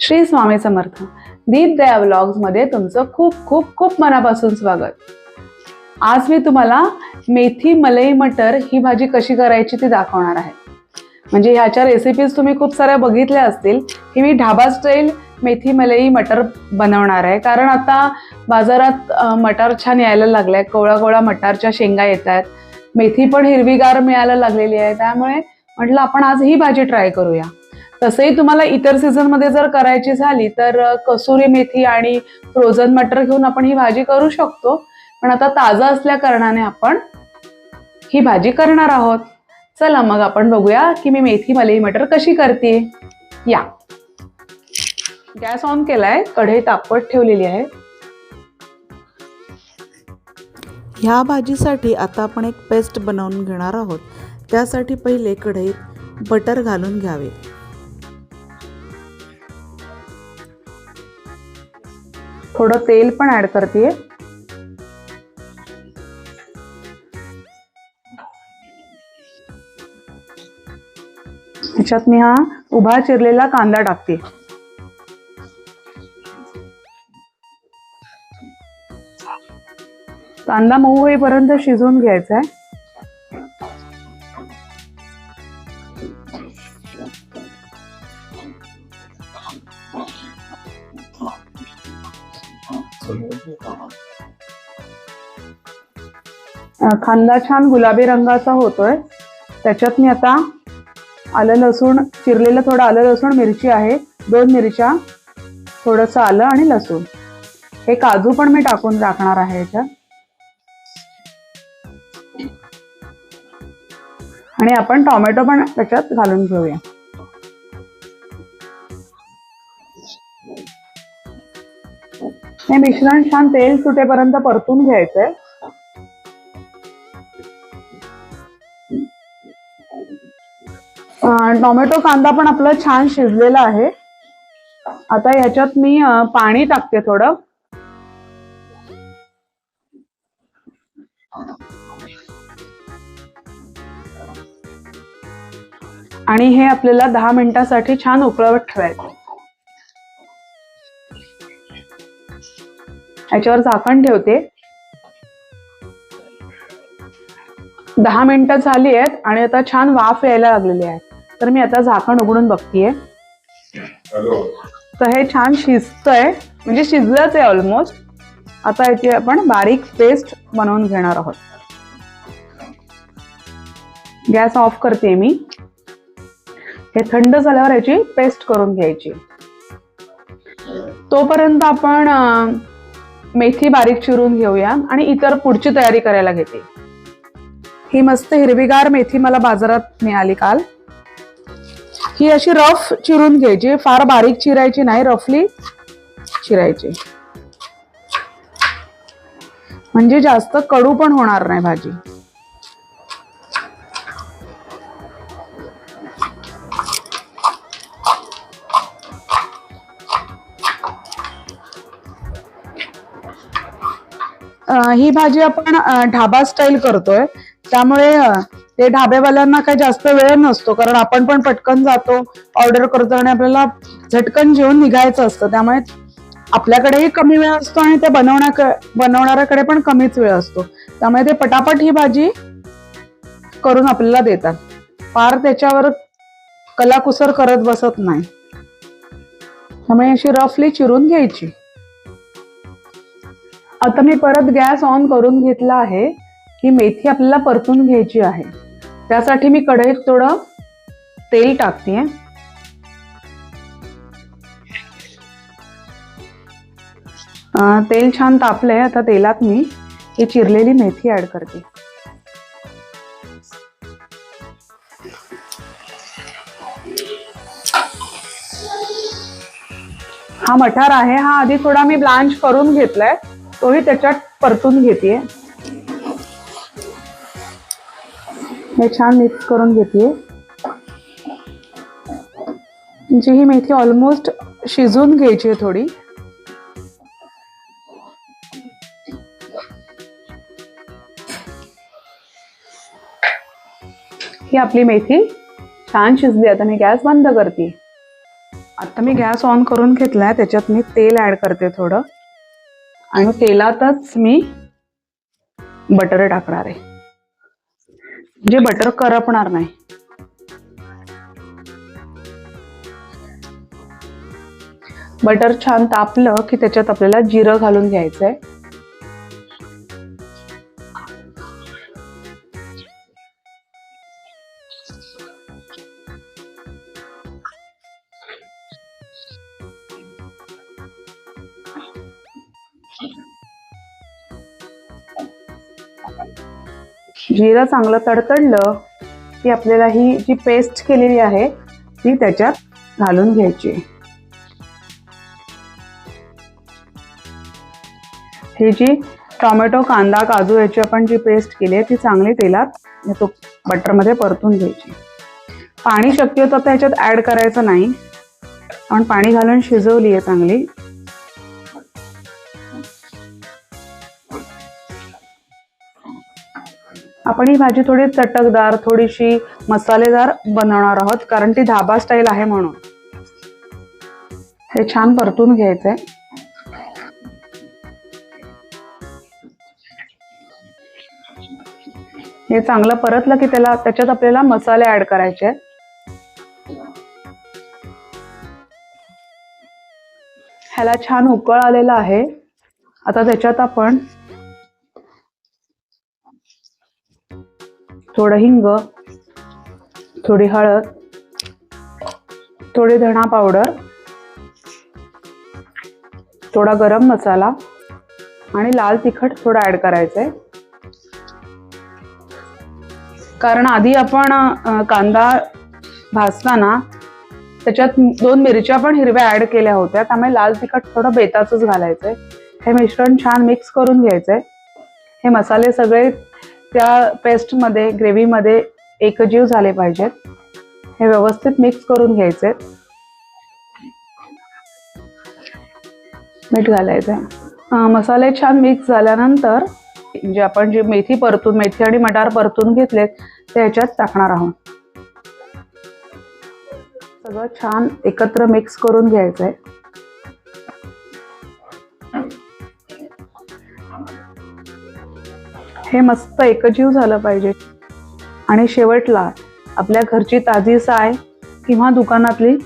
श्री स्वामी समर्थ. दीप दया मध्ये तुमचं खूप खूप खूप मनापासून स्वागत. आज मी तुम्हाला मेथी मलई मटर ही भाजी कशी करायची ती दाखवणार आहे. म्हणजे ह्याच्या रेसिपीज तुम्ही खूप साऱ्या बघितल्या असतील की मी ढाबा स्टाईल मेथी मलई मटर बनवणार आहे. कारण आता बाजारात मटर मटार छान यायला लागलाय कोवळा कोवळा मटारच्या शेंगा येत आहेत. मेथी पण हिरवीगार मिळायला लागलेली आहे. त्यामुळे म्हटलं आपण आज ही भाजी ट्राय करूया. तसंही तुम्हाला इतर सीझनमध्ये जर करायची झाली तर कसुरी मेथी आणि फ्रोझन मटर घेऊन आपण ही भाजी करू शकतो. पण आता ताजा असल्या कारणाने आपण ही भाजी करणार आहोत. चला मग आपण बघूया की मी मेथी मलई मटर कशी करते. या. गॅस ऑन केलाय कढई तापवत ठेवलेली आहे. ह्या भाजीसाठी आता आपण एक पेस्ट बनवून घेणार आहोत. त्यासाठी पहिले कढईत बटर घालून घ्यावे. थोडं तेल पण ऍड करते ह्याच्यात मी हा उभा चिरलेला कांदा टाकते. कांदा मऊ होईपर्यंत शिजवून घ्यायचा आहे. खांदा छान गुलाबी रंगाचा होतोय. त्याच्यात मी आता आलं लसूण चिरलेलं थोडं आलं लसूण मिरची आहे. दोन मिरच्या थोडंसं आलं आणि लसूण. हे काजू पण मी टाकून टाकणार आहे याच्यात. आणि आपण टोमॅटो पण त्याच्यात घालून घेऊया. हे मिश्रण छान तेल सुटेपर्यंत परतून घ्यायचंय. टोमॅटो कांदा पण आपला छान शिजलेला आहे. आता याच्यात मी पाणी टाकते थोडं. आणि हे आपल्याला दहा मिनिटासाठी छान उकळवत ठेवायचं. ह्याच्यावर झाकण ठेवते. दहा मिनिटं झाली आहेत आणि आता छान वाफ यायला लागलेली आहे. तर मी आता झाकण उघडून बघतीये. तर हे छान शिजतंय म्हणजे शिजलंच आहे ऑलमोस्ट आता याची आपण बारीक पेस्ट बनवून घेणार आहोत. गॅस ऑफ करते मी. हे थंड झाल्यावर याची पेस्ट करून घ्यायची. तोपर्यंत आपण मेथी बारीक चिरून घेऊया आणि इतर पुढची तयारी करायला घेते. ही मस्त हिरवीगार मेथी मला बाजारात मिळाली काल. ही अशी रफ चिरून घ्यायची फार बारीक चिरायची नाही रफली चिरायची. म्हणजे जास्त कडू पण होणार नाही भाजी. ही भाजी आपण ढाबा स्टाईल करतोय. त्यामुळे ते ढाबेवाल्यांना काही जास्त वेळ नसतो. कारण आपण पण पटकन जातो. ऑर्डर करतो आणि आपल्याला झटकन जेवण निघायचं असतं. त्यामुळे आपल्याकडेही कमी वेळ असतो आणि ते बनवण्या बनवणाऱ्याकडे पण कमीच वेळ असतो. त्यामुळे ते पटापट ही भाजी करून आपल्याला देतात. फार त्याच्यावर कलाकुसर करत बसत नाही. त्यामुळे अशी रफली चिरून घ्यायची. आता मी परत गॅस ऑन करून घेतला आहे ही मेथी आपल्याला परतून घ्यायची आहे. त्यासाठी मी कढईत थोडं तेल टाकते तेल छान तापलंय. आता तेलात मी ही चिरलेली मेथी ऍड करते. हा मठार आहे. हा आधी थोडा मी ब्लांच करून घेतलाय. तोही त्याच्यात परतून घेते हे छान मिक्स करून घेते जी म्हणजे ही मेथी ऑलमोस्ट शिजून घ्यायची आहे थोडी. ही आपली मेथी छान शिजली. आता मी गॅस बंद करते. आता मी गॅस ऑन करून घेतलाय. त्याच्यात मी तेल ऍड करते थोडं. आणि तेलातच मी बटर टाकणार आहे. जे बटर करपणार नाही. बटर छान तापलं की त्याच्यात आपल्याला जिरं घालून घ्यायचंय. जिरं चांगलं तडतडलं की आपल्याला ही जी पेस्ट केलेली आहे ती त्याच्यात घालून घ्यायची. ही जी टोमॅटो कांदा काजू याची आपण जी पेस्ट केली आहे ती चांगली तेलात तो बटरमध्ये परतून घ्यायची. पाणी शक्यतो आता ह्याच्यात ऍड करायचं नाही. आपण पाणी घालून शिजवली आहे चांगली. आपण ही भाजी थोडी चटकदार थोडीशी मसालेदार बनवणार आहोत कारण ती धाबा स्टाईल आहे म्हणून. हे छान परतून घ्यायचंय. हे चांगलं परतलं की त्याला त्याच्यात आपल्याला मसाले ऍड करायचे ह्याला छान उकळ आलेला आहे. आता त्याच्यात आपण थोडं हिंग थोडी हळद थोडी धणा पावडर थोडा गरम मसाला आणि लाल तिखट थोडं ऍड करायचंय. कारण आधी आपण कांदा भाजताना त्याच्यात दोन मिरच्या पण हिरव्या ऍड केल्या होत्या त्यामुळे लाल तिखट थोडं बेताचंच घालायचंय. हे मिश्रण छान मिक्स करून घ्यायचंय. हे मसाले सगळे त्या पेस्टमध्ये ग्रेव्हीमध्ये एकजीव झाले पाहिजेत. हे व्यवस्थित मिक्स करून घ्यायचे. मीठ घालायचं मसाले छान मिक्स झाल्यानंतर म्हणजे आपण जे मेथी परतून मेथी आणि मटार परतून घेतलेत ते ह्याच्यात टाकणार आहोत. सगळं छान एकत्र मिक्स करून घ्यायचंय. हे मस्त एकजीव झालं पाहिजे. आणि शेवटला आपल्या घरची ताजी साय किंवा दुकानातली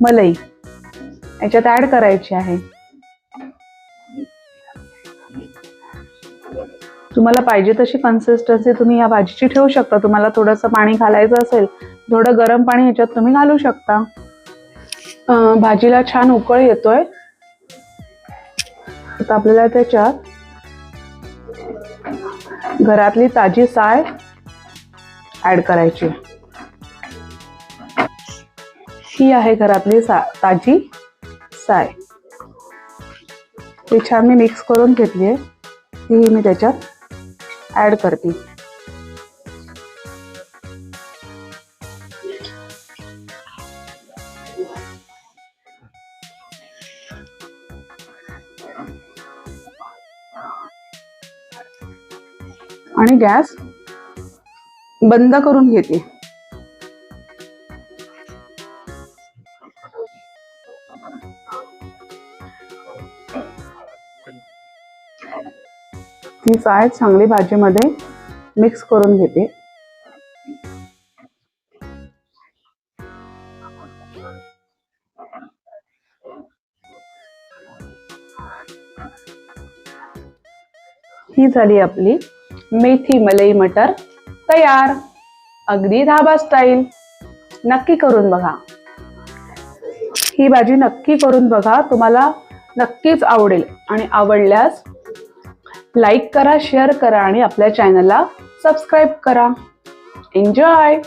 मलई याच्यात ऍड करायची आहे. तुम्हाला पाहिजे तशी कन्सिस्टन्सी तुम्ही या भाजीची ठेवू शकता. तुम्हाला थोडंसं पाणी घालायचं असेल थोडं गरम पाणी ह्याच्यात तुम्ही घालू शकता. भाजीला छान उकळ येतोय. आता आपल्याला त्याच्यात घरातली ताजी साय ऍड करायची. ही आहे घरातली सा ताजी साय. ती छान मी मिक्स करून घेतली आहे ती मी त्याच्यात ऍड करते. आणि गॅस बंद करून घेते. ती चाय चांगली भाजीमध्ये मिक्स करून घेते. ही झाली आपली मेथी मलई मटर तयार. अगदी धाबा स्टाईल नक्की करून बघा. ही भाजी नक्की करून बघा. तुम्हाला नक्कीच आवडेल. आणि आवडल्यास लाईक करा शेअर करा आणि आपल्या चॅनलला सबस्क्राईब करा. एन्जॉय